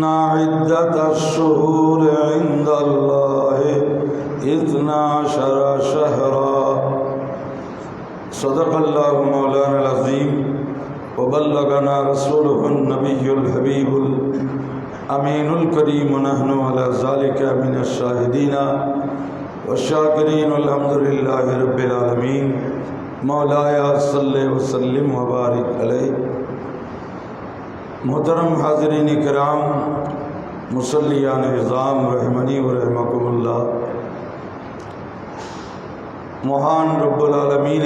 إن عدة الشهور عند الله إثنا عشر شهرا. صدق الله مولانا العظيم وبلغنا رسوله النبي الحبيب الأمين الكريم. نحن على ذلك من الشاهدين والشاكرين. الحمد لله رب العالمين. مولاي صل وسلم وبارك عليه. محترم حاضرین کرام، مسلیان نظام رحمنی و رحمکم اللہ۔ مہان رب العالمین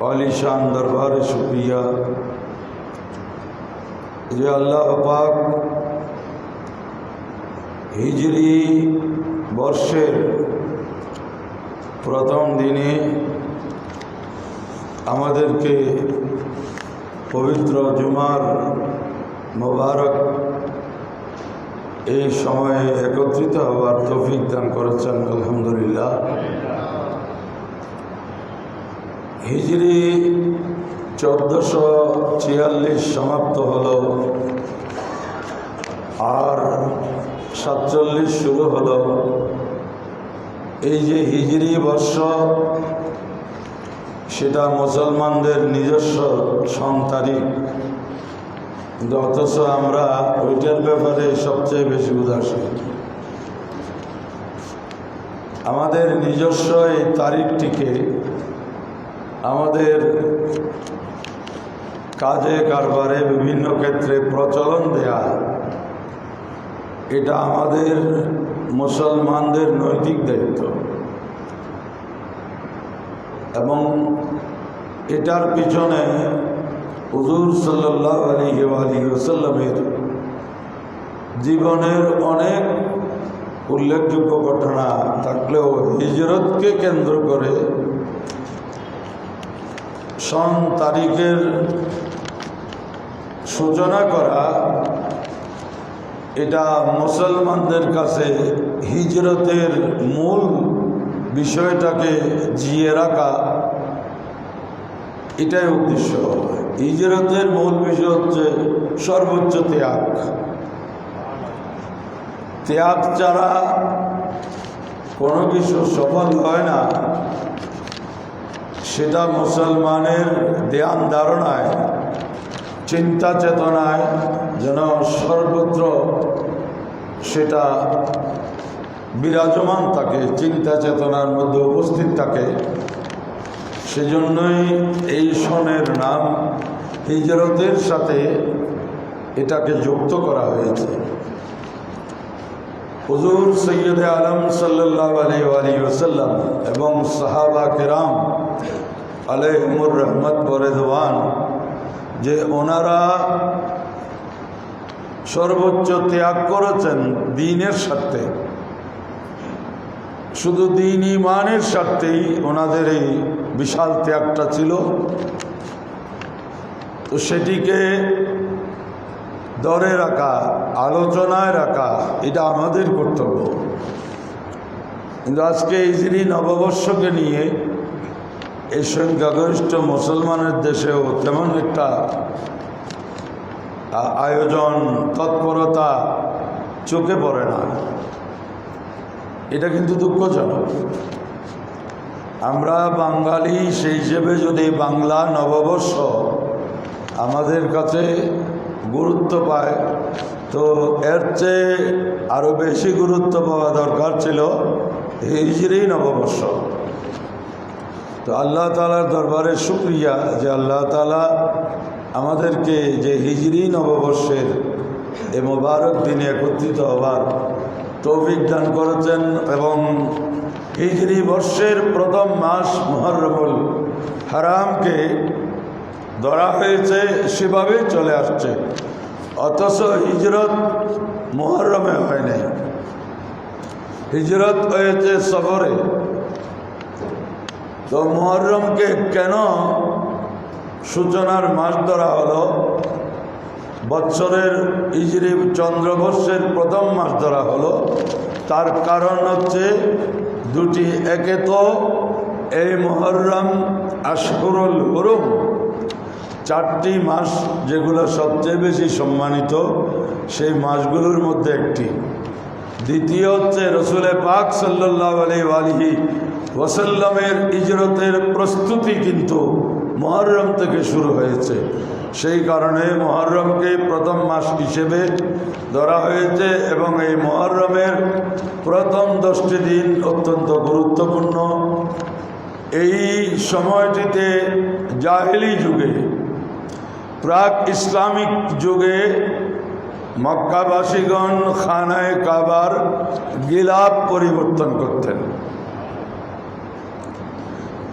عالی شان دربار شکریہ۔ یا اللہ پاک ہجری বর্ষের دینے দিনে کے পবিত্র জুমার মোবারক এই সময়ে একত্রিত হওয়ার তৌফিক দান করেছেন, আলহামদুলিল্লাহ। হিজরি চোদ্দশো ছিয়াল্লিশ সমাপ্ত হল আর সাতচল্লিশ শুরু হল। এই যে হিজরি বর্ষ সেটা মুসলমানদের নিজস্ব সন তারিখ অথচ আমরা ওইটার ব্যাপারে সবচেয়ে বেশি উদাসীন। আমাদের নিজস্ব এই তারিখটিকে আমাদের কাজে, কারবারে বিভিন্ন ক্ষেত্রে প্রচলন দেয়া, এটা আমাদের মুসলমানদের নৈতিক দায়িত্ব। এবং এটার পিছনে হুজুর সাল্লাহ আলী জীবনের অনেক উল্লেখযোগ্য ঘটনা থাকলেও হিজরতকে কেন্দ্র করে সন তারিখের সূচনা করা, এটা মুসলমানদের কাছে হিজরতের মূল বিষয়টাকে জিয়ে রাখা, এটাই উদ্দেশ্য। হিজরতের মূল বিষয় হচ্ছে সর্বোচ্চ ত্যাগ। ত্যাগ ছাড়া কোনো কিছু সফল হয় না। সেটা মুসলমানের ধ্যান ধারণায়, চিন্তা চেতনায় যেন সর্বত্র সেটা বিরাজমান থাকে চিন্তা চেতনার মধ্যে উপস্থিত থাকে সেজন্যই এই সনের নাম হিজরতের সাথে এটাকে যুক্ত করা হয়েছে। হুজুর সৈয়দ আলম সাল্লাহ আলী আলী ওসাল্লাম এবং সাহাবা কেরাম আলহমুর রহমত বরেদওয়ান যে ওনারা সর্বোচ্চ ত্যাগ করেছেন দিনের স্বার্থে। শুধু দিন ইমানের স্বার্থেই ওনাদের এই বিশাল ত্যাগটা ছিল। তো সেটিকে দরে রাখা, আলোচনায় রাখা, এটা আমাদের কর্তব্য। কিন্তু আজকে ইজিরি নববর্ষকে নিয়ে এই সংখ্যাগরিষ্ঠ মুসলমানের দেশেও তেমন একটা আয়োজন, তৎপরতা চোখে পড়ে না। এটা কিন্তু দুঃখজনক। আমরা বাঙালি, সেই হিসেবে যদি বাংলা নববর্ষ আমাদের কাছে গুরুত্ব পায়, তো এর চেয়ে আরও বেশি গুরুত্ব পাওয়া দরকার ছিল হিজড়ি নববর্ষ। তো আল্লাহ তালার দরবারে শুক্রিয়া যে আল্লাহ তালা আমাদেরকে যে হিজড়ি নববর্ষের এ মোবারক দিনে একত্রিত হওয়ার তৌফিক দান করেছেন এবং হিজড়ি বর্ষের প্রথম মাস মহরমুল হারামকে ধরা হয়েছে, সেভাবেই চলে আসছে। অথচ হিজরত মহরমে হয় নাই। হিজরত হয়েছে সফরে। তো মহরমকে কেন সূচনার মাস ধরা হলো? বৎসরের ইজরি চন্দ্রবর্ষের প্রথম মাস ধরা হলো। তার কারণ হচ্ছে দুটি একে তো এই মহরম আশকুরুল হরুম। চারটি মাস যেগুলো সবচেয়ে বেশি সম্মানিত, সেই মাসগুলোর মধ্যে একটি। দ্বিতীয় হচ্ছে রসুলে পাক সাল্লাহ আলি আলিহি ওয়াসাল্লামের ইজরতের প্রস্তুতি কিন্তু মহরম থেকে শুরু হয়েছে। সেই কারণে মহরমকে প্রথম মাস হিসেবে ধরা হয়েছে এবং এই মহরমের প্রথম দশটি দিন অত্যন্ত গুরুত্বপূর্ণ। এই সময়টিতে জাহেলি যুগে, প্রাক ইসলামিক যুগে মক্কাবাসীগণ খানায় কাবার গিলাপ পরিবর্তন করতেন।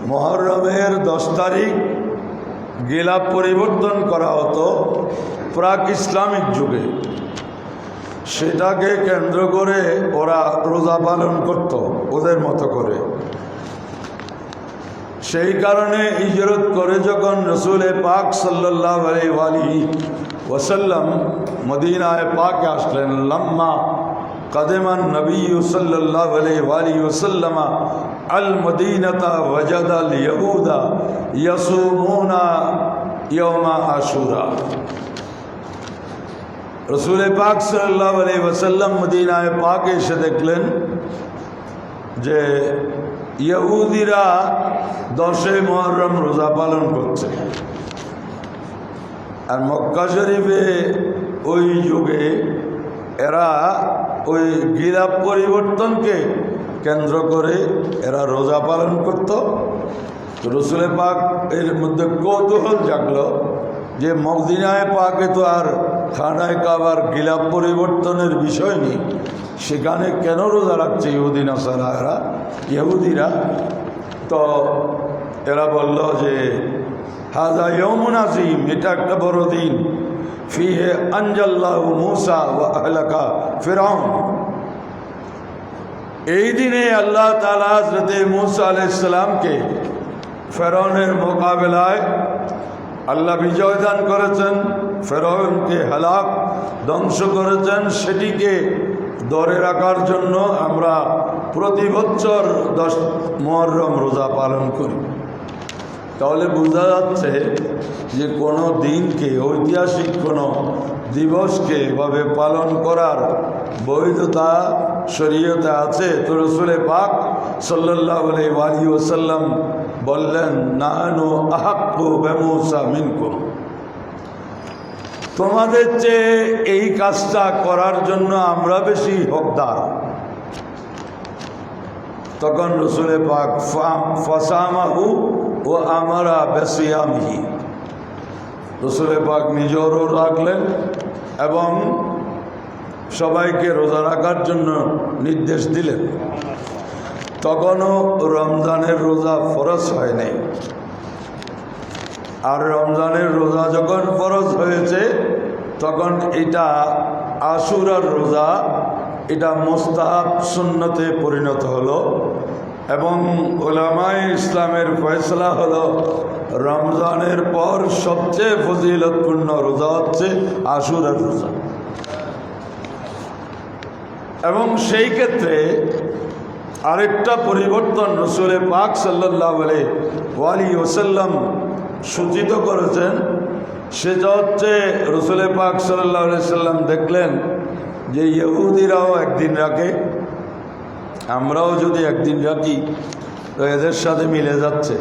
মহরমের দশ তারিখ গিলাপ পরিবর্তন করা হতো প্রাক ইসলামিক যুগে। সেটাকে কেন্দ্র করে ওরা রোজা পালন করত, ওদের মতো করে। সেই কারণে ইজরত করে যখন রসুলে পাক সাল্লাহ আলী ওসাল্লাম মদিনায় পাকে আসলেন, লম্মা কাদেমান নবী সাল্লাহ আলী ওসাল্লামা আল মদিনতা ওয়াজাদ আল ইহুদা ইয়াসুমুনা ইয়মা আশুরা রসুল পাক সাল্লাহ আলী ওসাল্লাম মদিনায় পাকে এসে দেখলেন যে ইহুদিরা দশে মহরম রোজা পালন করছে আর মক্কা শরীফে ওই যুগে এরা ওই গিলাপ পরিবর্তনকে কেন্দ্র করে এরা রোজা পালন করত। রসুলে পাক এর মধ্যে কৌতূহল জাগলো যে মকদিনায় পাকে তো আর খানায় কাবার গিলাপ পরিবর্তনের বিষয় নেই। সেখানে কেন রোজা রাখছে ইহুদিন আসারা এরা ইহুদিরা? তো এরা বলল যে হাজা ইয়মুন আজিম এটা একটা বড় দিন। ফিহে আঞ্জাল্লাহ মুসা ফেরাউন। এই দিনে আল্লাহ তালা হজরতে মুসা আলাইসালামকে ফেরনের মোকাবেলায় আল্লাহ বিজয় দান করেছেন ফেরনকে হালাক ধ্বংস করেছেন। সেটিকে ধরে রাখার জন্য আমরা প্রতি বছর দশ মহরম রোজা পালন করি। তাহলে বোঝা যাচ্ছে যে কোনো দিনকে, ঐতিহাসিক কোনো দিবসকে এভাবে পালন করার বৈধতা শরীয়তে আছে। তো রসুলে পাক সাল্লাহ ওসাল্লাম বললেন, নানু আহাক্কু বেমুসা তোমাদের চেয়ে এই কাজটা করার জন্য আমরা বেশি হকদার। তখন রসুলে পাক ফসামাহু ও আমারা বেসিয়ামিহি। রসুলে পাক নিজেরও রাখলেন এবং সবাইকে রোজা রাখার জন্য নির্দেশ দিলেন। তখনও রমজানের রোজা ফরজ হয় নাই। আর রমজানের রোজা যখন ফরজ হয়েছে, তখন এটা আশুরার রোজা এটা মোস্তাহাব সুন্নতে পরিণত হলো এবং ওলামাই ইসলামের ফয়সলা হলো রমজানের পর সবচেয়ে ফজিলতপূর্ণ রোজা হচ্ছে আশুরার রোজা। এবং সেই ক্ষেত্রে আরেকটা পরিবর্তন রসুলে পাক সাল্লাহ ওয়ালি ওসাল্লাম সূচিত করেছেন, সেটা হচ্ছে রসুলে পাক সাল্লাহ সাল্লাম দেখলেন যে ইহুদিরাও একদিন রাখে, আমরাও যদি একদিন রাখি, তো এদের সাথে মিলে যাচ্ছে।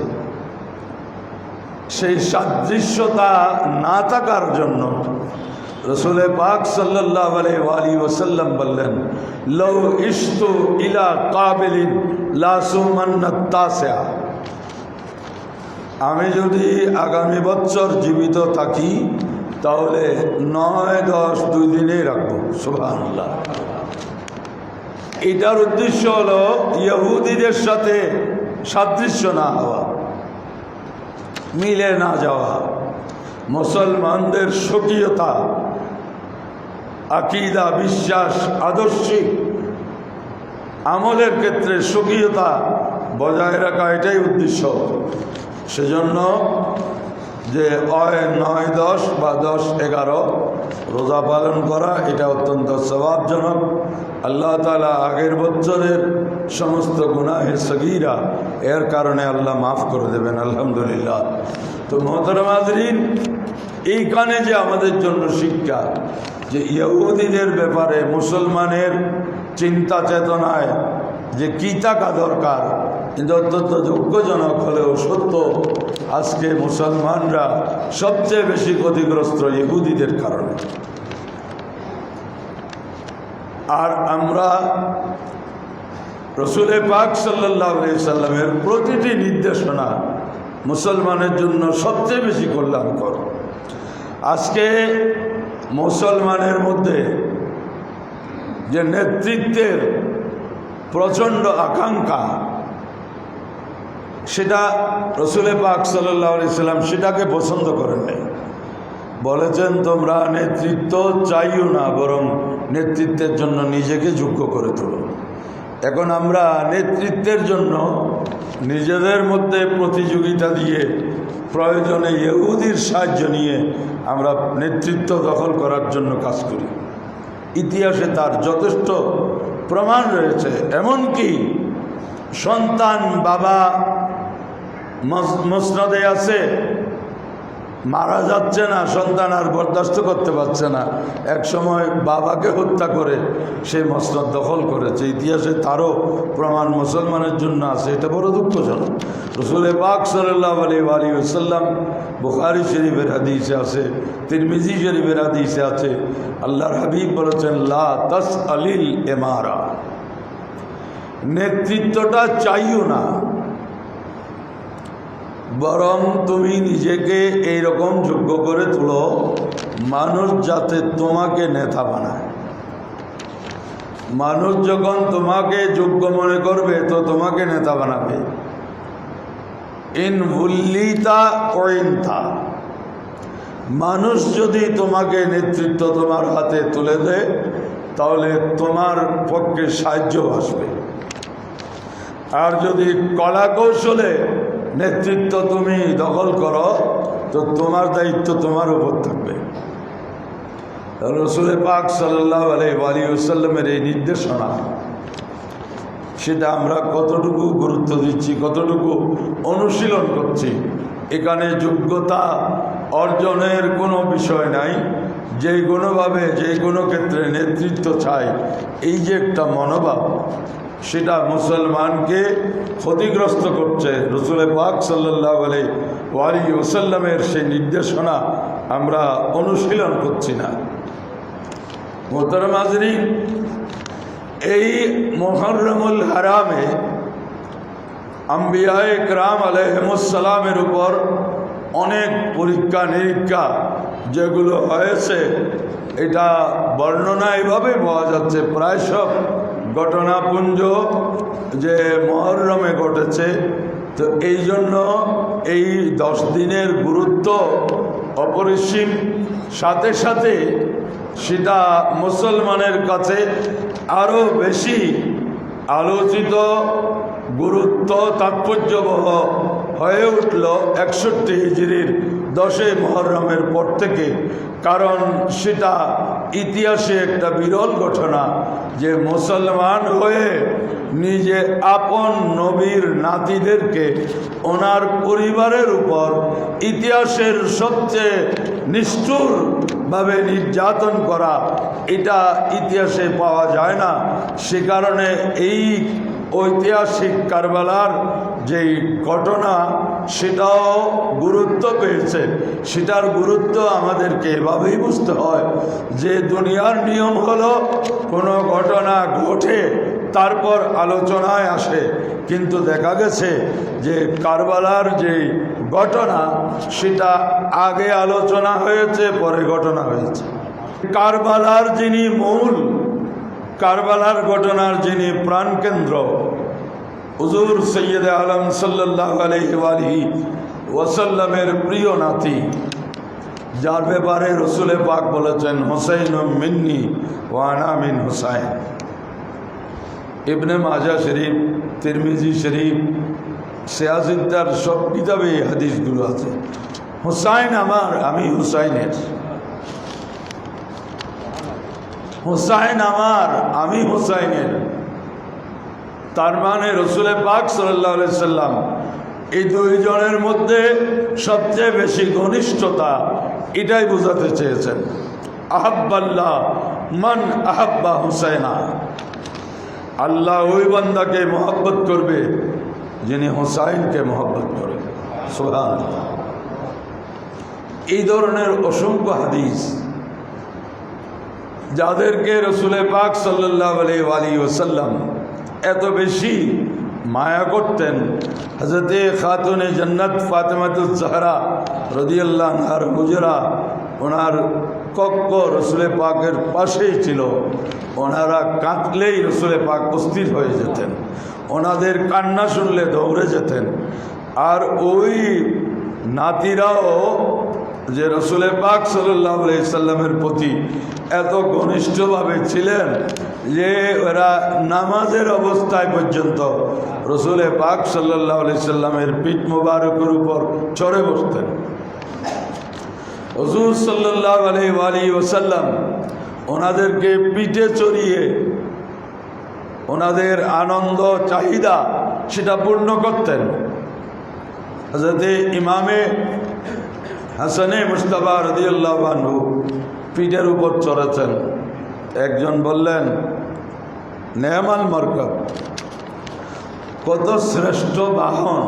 সেই সাদৃশ্যতা না থাকার জন্য রসুলে পাক সাল্লাহ আলী ওসাল্লাম বললেন লৌ ইস্তু ইলা কাবিলিন লাসুমান্নাসা আমি যদি আগামী বছর জীবিত থাকি তাহলে নয় দশ দুই দিনেই রাখব সুবাহ এটার উদ্দেশ্য হলো ইহুদিদের সাথে সাদৃশ্য না হওয়া, মিলে না যাওয়া, মুসলমানদের স্বকীয়তা, আকিদা, বিশ্বাস, আদর্শিক আমলের ক্ষেত্রে স্বকীয়তা বজায় রাখা এটাই উদ্দেশ্য। সেজন্য যে অয় নয় দশ বা দশ এগারো রোজা পালন করা, এটা অত্যন্ত স্বভাবজনক। আল্লাহ তালা আগের বছরের সমস্ত গুনাহের সগিরা। এর কারণে আল্লাহ মাফ করে দেবেন, আলহামদুলিল্লাহ। তো মহতরমাজরিন এইখানে যে আমাদের জন্য শিক্ষা, যে ইহুদিদের ব্যাপারে মুসলমানের চিন্তা চেতনায় যে কী থাকা দরকার কিন্তু অত্যন্ত দুঃখজনক হলেও সত্য, আজকে মুসলমানরা সবচেয়ে বেশি ক্ষতিগ্রস্ত ইহুদিদের কারণে। আর আমরা রসুলে পাক সাল্লাহ সাল্লামের প্রতিটি নির্দেশনা মুসলমানের জন্য সবচেয়ে বেশি কল্যাণকর। আজকে মুসলমানের মধ্যে যে নেতৃত্বের প্রচণ্ড আকাঙ্ক্ষা সেটা রসুলে পাক সাল্লাহ সাল্লাম সেটাকে পছন্দ করেন নাই। বলেছেন, তোমরা নেতৃত্ব চাইও না, বরং নেতৃত্বের জন্য নিজেকে যোগ্য করে তোলো। এখন আমরা নেতৃত্বের জন্য নিজেদের মধ্যে প্রতিযোগিতা দিয়ে প্রয়োজনে ইহুদির সাহায্য নিয়ে আমরা নেতৃত্ব দখল করার জন্য কাজ করি। ইতিহাসে তার যথেষ্ট প্রমাণ রয়েছে। এমনকি সন্তান, বাবা মসনদে আছে, মারা যাচ্ছে না, সন্তান আর বরদাস্ত করতে পারছে না। এক সময় বাবাকে হত্যা করে সে মসনদ দখল করেছে। ইতিহাসে তারও প্রমাণ মুসলমানের জন্য আছে। এটা বড় দুঃখজনক। রসুল পাক সাল্লাহ আলী আলী সাল্লাম বুখারি শরীফের হাদিসে আছে, তিরমিজি শরীফের হাদিসে আছে, আল্লাহর হাবিব বলেছেন, লা তস আলিল এমারা নেতৃত্বটা চাইও না। বরং তুমি নিজেকে এই রকম যোগ্য করে তুলো, মানুষ যাতে তোমাকে নেতা বানায়। মানুষ যখন তোমাকে যোগ্য মনে করবে, তো তোমাকে নেতা বানাবে। ইন ভুল্লিতা কইনতা মানুষ যদি তোমাকে নেতৃত্ব তোমার হাতে তুলে দেয়, তাহলে তোমার পক্ষে সাহায্য আসবে। আর যদি কলা কৌশলে নেতৃত্ব তুমি দখল করো, তো তোমার দায়িত্ব তোমার উপর থাকবে। রসুল পাক সাল্লাহ আলী সাল্লামের এই নির্দেশনা, সেটা আমরা কতটুকু গুরুত্ব দিচ্ছি, কতটুকু অনুশীলন করছি, এখানে যোগ্যতা অর্জনের কোনো বিষয় নাই। যে কোনোভাবে যে কোনো ক্ষেত্রে নেতৃত্ব চাই, এই যে একটা মনোভাব সেটা মুসলমানকে ক্ষতিগ্রস্ত করছে। রসুল পাক সাল্লাহ আলী ওয়ালি ওসাল্লামের সেই নির্দেশনা আমরা অনুশীলন করছি না। মোহতরম হাজরিন এই মোহরমুল হারামে আম্বিয়ায় ক্রাম আলহমুসালামের উপর অনেক পরীক্ষা, নিরীক্ষা যেগুলো হয়েছে, এটা বর্ণনা এভাবে পাওয়া যাচ্ছে, প্রায় সব ঘটনাপুঞ্জ যে মহরমে ঘটেছে, তো এই জন্য এই দশ দিনের গুরুত্ব অপরিসীম। সাথে সাথে সেটা মুসলমানের কাছে আরও বেশি আলোচিত, গুরুত্ব তাৎপর্যবহ হয়ে উঠল একষট্টি হিজড়ির দশই মহরমের পর থেকে, কারণ সেটা ইতিহাসে একটা বিরল ঘটনা যে মুসলমান হয়ে নিজে আপন নবীর নাতিদেরকে ওনার পরিবারের উপর ইতিহাসের সবচেয়ে নিষ্ঠুরভাবে নির্যাতন করা, এটা ইতিহাসে পাওয়া যায় না। সে কারণে এই ঐতিহাসিক কারবালার যেই ঘটনা সেটাও গুরুত্ব পেয়েছে। সেটার গুরুত্ব আমাদেরকে এভাবেই বুঝতে হয় যে দুনিয়ার নিয়ম হলো, কোনো ঘটনা ঘটে, তারপর আলোচনায় আসে। কিন্তু দেখা গেছে যে কারবালার যে ঘটনা, সেটা আগে আলোচনা হয়েছে, পরে ঘটনা হয়েছে। কারবালার যিনি মূল, কারবালার ঘটনার যিনি প্রাণকেন্দ্র হুজুর সৈয়দ আলম সাল্লাহ আলহি ওয়াসাল্লামের প্রিয় নাতি, যার ব্যাপারে রসুলে পাক বলেছেন, হোসাইন মিন্নি ওয়ানা মিন হুসাইন। ইবনে মাজা শরীফ, তিরমিজি শরীফ, সিয়াজিদ্দার সব কিতাবে এই হাদিসগুলো আছে। হুসাইন আমার, আমি হুসাইনের। হুসাইন আমার, আমি হুসাইনের। তার মানে রসুলের পাক সাল্লাম এই দুইজনের মধ্যে সবচেয়ে বেশি ঘনিষ্ঠতা এটাই বোঝাতে চেয়েছেন। আহাব্বাল্লাহ, মান আহাব্বা হুসাইনা। আল্লাহ ওই বান্দাকে মহব্বত করবে যিনি হুসাইনকে মহব্বত করে। সোহান এই ধরনের অসংখ্য হাদিস যাদেরকে রসুলে পাক সাল্লাহ আলী ওসাল্লাম এত বেশি মায়া করতেন হজরতে খাতুনে জন্নত ফাতেমাতুল জাহরা রদিয়াল্লাহর গুজরা ওনার কক্ষ রসুলে পাকের পাশেই ছিল। ওনারা কাঁদলেই রসুলে পাক অস্থির হয়ে যেতেন। ওনাদের কান্না শুনলে দৌড়ে যেতেন। আর ওই নাতিরাও যে রসুলে পাক সাল্লাহ সাল্লামের প্রতি এত ঘনিষ্ঠভাবে ছিলেন যে ওরা নামাজের অবস্থায় পর্যন্ত রসুলে পাক সাল্লাহ সাল্লামের পিঠ মুবারকের উপর চড়ে বসতেন। হজুর সাল্লাহ আলি ওসাল্লাম ওনাদেরকে পিঠে চড়িয়ে ওনাদের আনন্দ, চাহিদা সেটা পূর্ণ করতেন। হজরতে ইমামে হাসানে মুস্তাফা রদিউল্লাহ বানু পিঠের উপর চড়েছেন। একজন বললেন নেহমাল মার্কব, কত শ্রেষ্ঠ বাহন।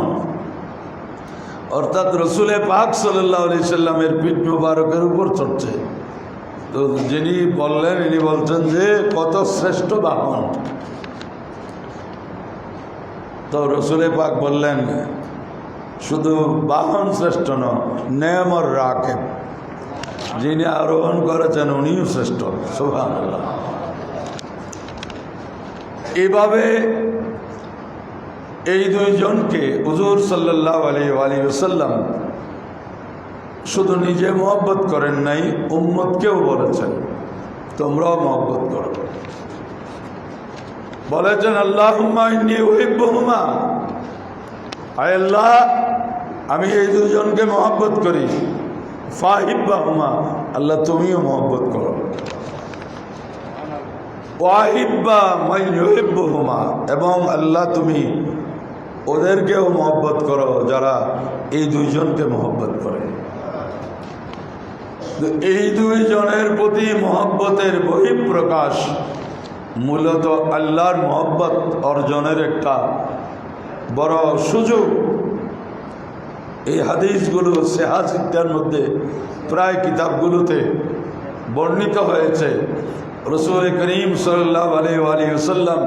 অর্থাৎ রসুলে পাক সাল্লাহ আলি সাল্লামের পিঠ মুবারকের উপর চড়ছে। তো যিনি বললেন, ইনি বলছেন যে, কত শ্রেষ্ঠ বাহন। তো রসুলে পাক বললেন, শুধু বাহন শ্রেষ্ঠ ন নেমর রাখেন যিনি আরোহণ করেছেন, উনিও শ্রেষ্ঠ। সোহান এভাবে এই দুইজনকে হুজুর সাল্লাহ আলী আলী সাল্লাম শুধু নিজে মহব্বত করেন নাই, উম্মতকেও বলেছেন, তোমরাও মহব্বত করো। বলেছেন আল্লাহ হুমা আল্লাহ, আমি এই দুজনকে মহব্বত করি। আল্লাহ তুমিও মহব্বত করো। এবং আল্লাহ তুমি ওদেরকেও মহব্বত করো যারা এই দুইজনকে মহব্বত করে। এই দুইজনের প্রতি মহব্বতের বহিঃপ্রকাশ মূলত আল্লাহর মহব্বত অর্জনের একটা বড় সুযোগ। এই হাদিসগুলো সেহাসিকটার মধ্যে প্রায় কিতাবগুলোতে বর্ণিত হয়েছে। রসুল করিম সাল্লাহ আলী আলী ওসাল্লাম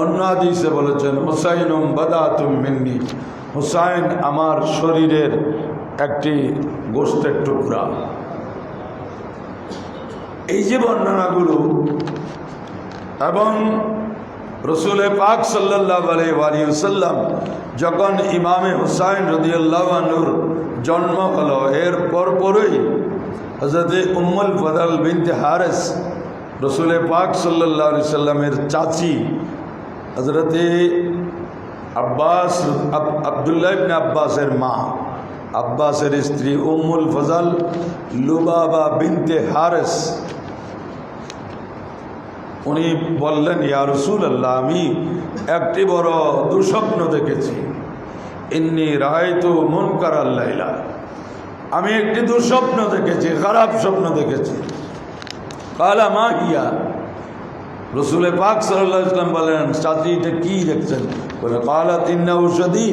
অন্য হাদিসে বলেছেন, হুসাইনম বাদা তুম মিন্নি। হুসাইন আমার শরীরের একটি গোস্তের টুকরা। এই যে বর্ণনাগুলো এবং রসুলে পাক সাল্লাহ আলিয়াল্লাম যখন ইমামে হুসাইন রদিয়াল্লাহনুর জন্ম হলো, এর পরপরই হজরতে উম্মুল ফদল বিনতে হারেস রসুলে পাক সাল্লাহ আলি সাল্লামের চাচি হজরতে আব্বাস আবদুল্লাহ ইবনে আব্বাসের মা। আব্বাসের স্ত্রী উম্মুল ফজল লুবাবা বিনতে হারেস উনি বললেন, ইয়া রসুল আল্লাহ আমি একটি বড় দুঃস্বপ্ন দেখেছি। ইন্নি রায় তো মন কারাল্লাইলা আমি একটি দুঃস্বপ্ন দেখেছি, খারাপ স্বপ্ন দেখেছি। কালা মা হিয়া। রসুলে পাক সাল্লাহ ইসলাম বলেন, চাচি, এটা কী দেখছেন? বলে, কালা তিন্না ঔষধি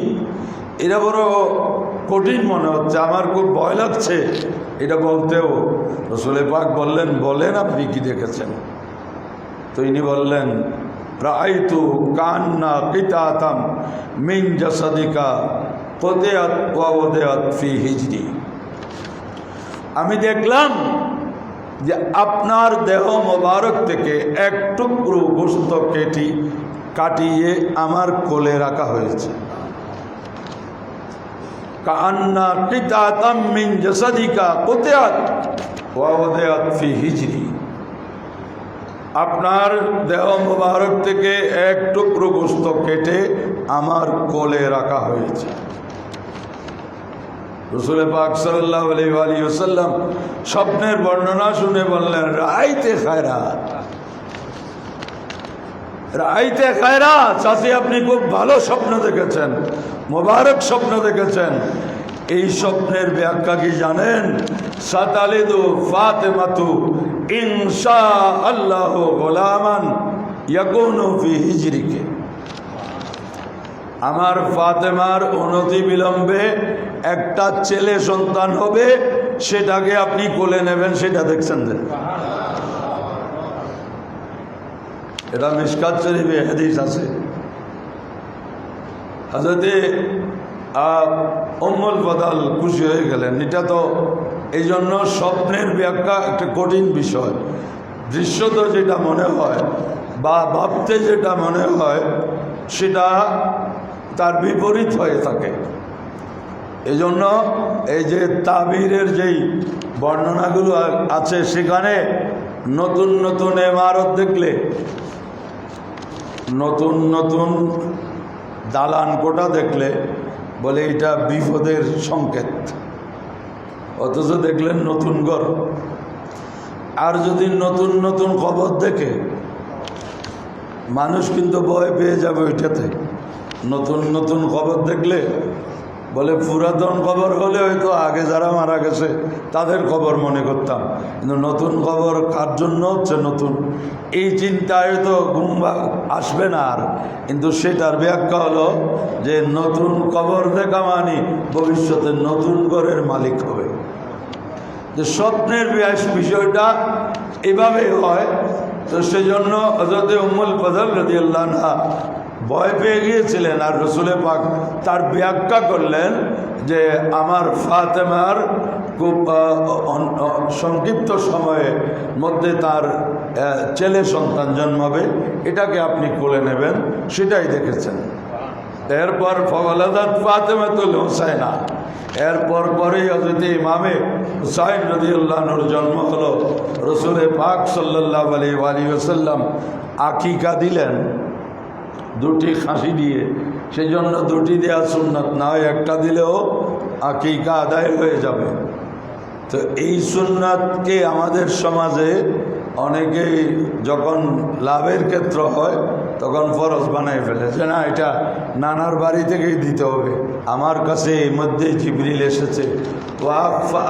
এটা বড় কঠিন মনে হচ্ছে, আমার খুব ভয় লাগছে। এটা বলতেও রসুলে পাক বললেন, বলেন আপনি কি দেখেছেন? তো ইনি বললেন রাইতু কান্না কিতাতাম মিন জাসাদিকা কোদেয়াত ফি হিজরি। আমি দেখলাম যে আপনার দেহ মোবারক থেকে এক টুকরো গোস্ত কেটি কাটিয়ে আমার কোলে রাখা হয়েছে। কান্না কিতাতাম মিন জাসাদিকা কোদেয়াত ওয়াদেয়াত ফি হিজরি। আপনার দেহ মোবারক থেকে এক টুকরো গোস্ত কেটে আমার কোলে রাখা হয়েছে। পাক সাল্লাহ স্বপ্নের বর্ণনা শুনে বললেন, রাইতে খায়রা রাইতে খায়রা চাষি আপনি খুব ভালো স্বপ্ন দেখেছেন, মোবারক স্বপ্ন দেখেছেন। এই স্বপ্নের ব্যাখ্যা কি জানেন? সাতালিদু ফাতেমাতু আল্লাহ গোলামান হিজরিকে। আমার ফাতেমার অনতি বিলম্বে একটা ছেলে সন্তান হবে, সেটাকে আপনি কোলে নেবেন, সেটা দেখছেন এটা মিসকাত শরীফে হাদিস আছে। হাজরতে অম্মল বদাল খুশি হয়ে গেলেন। এটা তো এই জন্য স্বপ্নের ব্যাখ্যা একটা কঠিন বিষয়। দৃশ্যত যেটা মনে হয় বা ভাবতে যেটা মনে হয়, সেটা তার বিপরীত হয়ে থাকে। এই জন্য এই যে তাবিরের যেই বর্ণনাগুলো আছে, সেখানে নতুন নতুন এমারত দেখলে নতুন নতুন দালান কোটা দেখলে বলে এটা বিপদের সংকেত। অথচ দেখলেন নতুন ঘর। আর যদি নতুন নতুন খবর দেখে, মানুষ কিন্তু ভয় পেয়ে যাবে ওইটাতে। নতুন নতুন খবর দেখলে, বলে পুরাতন খবর হলে হয়তো আগে যারা মারা গেছে, তাদের খবর মনে করতাম। কিন্তু নতুন খবর কার জন্য হচ্ছে নতুন? এই চিন্তায় তো গুম্বা আসবে না আর। কিন্তু সেটার ব্যাখ্যা হলো যে নতুন খবর দেখা মানে ভবিষ্যতে নতুন ঘরের মালিক হবে। যে স্বপ্নের বিষয়টা এভাবে হয়। তো সেজন্য হজরতে উম্মুল ফজল রদি ভয় পেয়ে গিয়েছিলেন আর রসুলে পাক তার ব্যাখ্যা করলেন যে আমার ফাতেমার খুব সংক্ষিপ্ত সময়ের মধ্যে তার ছেলে সন্তান জন্মাবে, এটাকে আপনি কোলে নেবেন, সেটাই দেখেছেন। এরপর ফলাদাত ফাতেমাতুল হোসাইনা এরপর পরেই হজরত ইমামে হুসাইন রদি আল্লাহর জন্ম হলো। রসুলে পাক সাল্লাহ আলী আলী ওসাল্লাম আকিকা দিলেন দুটি খাসি দিয়ে। সেই জন্য দুটি দেওয়া সুন্নত না হয়, একটা দিলেও আকিকা আদায় হয়ে যাবে। তো এই সুন্নাতকে আমাদের সমাজে অনেকেই যখন লাভের ক্ষেত্র হয় তখন ফরজ বানাই ফেলে যে না, এটা নানার বাড়ি থেকেই দিতে হবে। আমার কাছে এই মধ্যে জিবরিল এসেছে।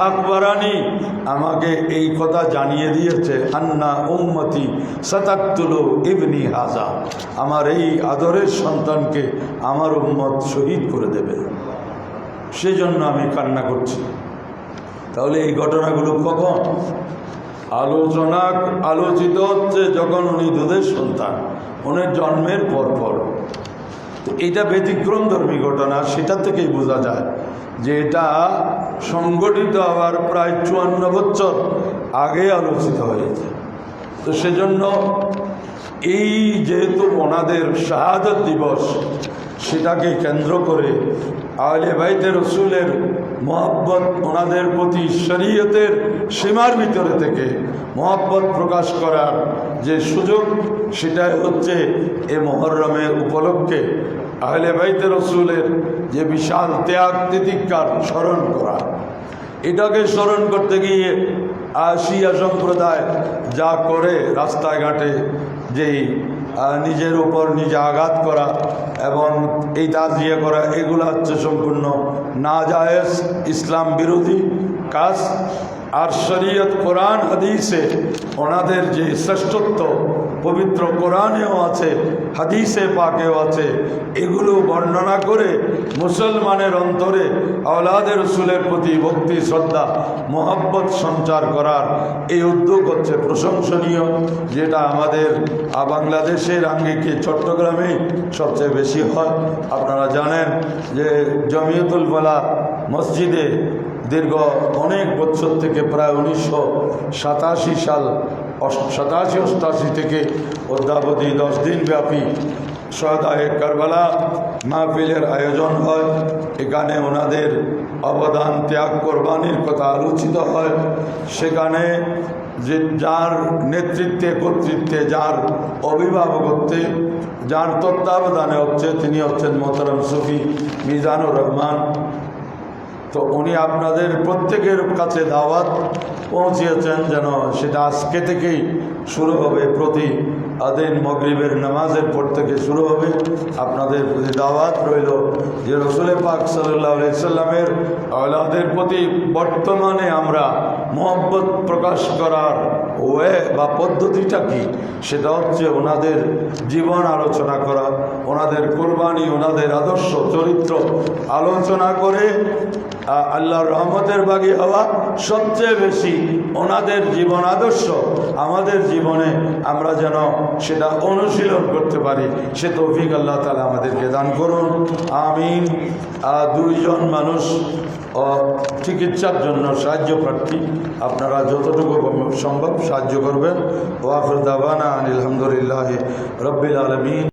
আকবরানি, আমাকে এই কথা জানিয়ে দিয়েছে, আন্না উম্মতি সাতাক্তুলো ইবনি হাজা। আমার এই আদরের সন্তানকে আমার উম্মত শহীদ করে দেবে। সেজন্য আমি কান্না করছি। তাহলে এই ঘটনাগুলো কখন? আলোচনা, আলোচিত হচ্ছে যখন উনি দুধের সন্তান। উনি জন্মের পরপর। পর তো এটা ব্যতিক্রম ধর্মী ঘটনা, সেটা থেকেই বোঝা যায় যে এটা সংগঠিত আবার প্রায় চুয়ান্ন বছর আগে আলোচিত হয়েছে। তো সেজন্য এই যেহেতু ওনাদের শাহাদত দিবস সেটাকে কেন্দ্র করে আহলে বাইতে রসুলের মহব্বত ওনাদের প্রতি শরীয়তের সীমার ভিতরে থেকে মহব্বত প্রকাশ করার যে সুযোগ, সেটাই হচ্ছে এ মহরমের উপলক্ষে আহলে বাইতে রসুলের যে বিশাল ত্যাগ তিতিকার স্মরণ করা। এটাকে স্মরণ করতে গিয়ে আশিয়া সম্প্রদায় যা করে রাস্তাঘাটে যেই নিজের উপর নিজে আঘাত করা এবং এই তাজিয়া করা, এগুলো হচ্ছে সম্পূর্ণ না জায়েজ ইসলাম বিরোধী কাজ। আর শরীয়ত কোরআন হাদিসে ওনাদের যে শ্রেষ্ঠত্ব পবিত্র কোরআনেও আছে, হাদিসে পাকেও আছে। এগুলো বর্ণনা করে মুসলমানের অন্তরে আওলাদের রসুলের প্রতি ভক্তি, শ্রদ্ধা, মোহাব্বত সঞ্চার করার এই উদ্যোগ হচ্ছে প্রশংসনীয়, যেটা আমাদের বাংলাদেশের আঙ্গিকে চট্টগ্রামেই সবচেয়ে বেশি হয়। আপনারা জানেন যে জমিয়তুল বলা মসজিদে দীর্ঘ অনেক বছর থেকে প্রায় উনিশশো সাতাশি সাল সাতাশি অষ্টাশি থেকে অদ্যাবধি দশ দিন ব্যাপী সদায় কারবালা মাহফিলের আয়োজন হয়। এখানে ওনাদের অবদান ত্যাগ কোরবানির কথা আলোচিত হয়। সেখানে যে যার নেতৃত্বে, কর্তৃত্বে, যার অভিভাবকত্বে, যার তত্ত্বাবধানে হচ্ছে, তিনি হচ্ছেন মোহতারাম সুফি মিজানুর রহমান। তো উনি আপনাদের প্রত্যেকের কাছে দাওয়াত পৌঁছিয়েছেন যেন সেটা আজকে থেকেই শুরু হবে। প্রতি আদিন মগরিবের নামাজের পর থেকে শুরু হবে। আপনাদের প্রতি দাওয়াত রইল যে রসুলের পাক সাল্লাহ সাল্লামের প্রতি বর্তমানে আমরা মোহব্বত প্রকাশ করার ওয়ে বা পদ্ধতিটা কি? সেটা হচ্ছে ওনাদের জীবন আলোচনা করা। ওনাদের কোরবানি, ওনাদের আদর্শ, চরিত্র আলোচনা করে আল্লাহর রহমতের বাগি হওয়া সবচেয়ে বেশি ওনাদের জীবন আদর্শ। আমাদের জীবনে আমরা যেন সেটা অনুশীলন করতে পারি, সে তৌফিক আল্লাহ তালা আমাদেরকে দান করুন। আমিন। দুইজন মানুষ চিকিৎসার জন্য সাহায্য প্রার্থী। আপনারা যতটুকু সম্ভব সাহায্য করবেন। ওয়াফর দাবানা আলহামদুলিল্লাহ রব্বিল আলমিন।